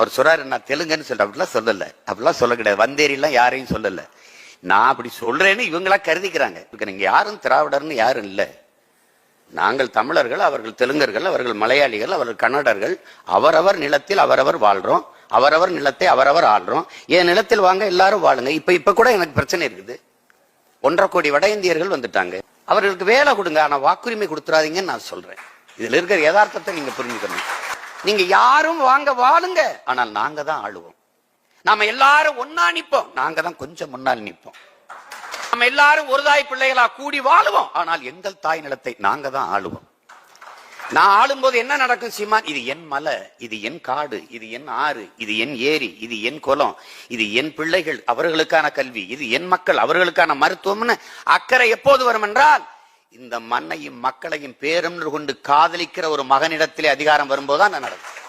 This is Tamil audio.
அவர் சொல்றாரு நான் தெலுங்குன்னு சொல்ல அப்படிலாம் சொல்லல. அப்படிலாம் சொல்ல கிடையாது. வந்தேரிலாம் யாரையும் சொல்லல. நான் அப்படி சொல்றேன்னு இவங்களா கருதிக்கிறாங்க. நீங்க யாரும் திராவிடர்னு யாரும் இல்லை. நாங்கள் தமிழர்கள் அவர்கள் தெலுங்கர்கள் அவர்கள் மலையாளிகள் அவர்கள் கன்னடர்கள். அவரவர் நிலத்தில் அவரவர் வாழ்றோம். அவரவர் நிலத்தை அவரவர் ஆள்றோம். என் நிலத்தில் வாங்க எல்லாரும் வாழுங்க. இப்ப இப்ப கூட எனக்கு பிரச்சனை இருக்குது. ஒன்றரை கோடி வட இந்தியர்கள் வந்துட்டாங்க. அவர்களுக்கு வேலை கொடுங்க. ஆனா வாக்குரிமை கொடுத்துறாதீங்கன்னு நான் சொல்றேன். இதுல இருக்கிற யதார்த்தத்தை நீங்க புரிஞ்சுக்கணும். நீங்க யாரும் வாங்க வாழுங்க. ஆனால் நாங்க தான் ஆளுவோம். நாம எல்லாரும் ஒன்னா நிற்போம். நாங்க தான் கொஞ்சம் முன்னால் நிற்போம். நம்ம எல்லாரும் ஒரு தாய் பிள்ளைகளா கூடி வாழுவோம். ஆனால் எங்கள் தாய் நிலத்தை நாங்க தான் ஆளுவோம். நான் ஆளும்போது என்ன நடக்கும் சீமான்? இது என் மலை இது என் காடு இது என் ஆறு இது என் ஏரி இது என் குளம் இது என் பிள்ளைகள் அவர்களுக்கான கல்வி இது என் மக்கள் அவர்களுக்கான மருத்துவம்னு அக்கறை எப்போது வரும் என்றால் இந்த மண்ணையும் மக்களையும் பேரும் கொண்டு காதலிக்கிற ஒரு மகனிடத்திலே அதிகாரம் வரும்போதுதான் நான் நடக்கும்.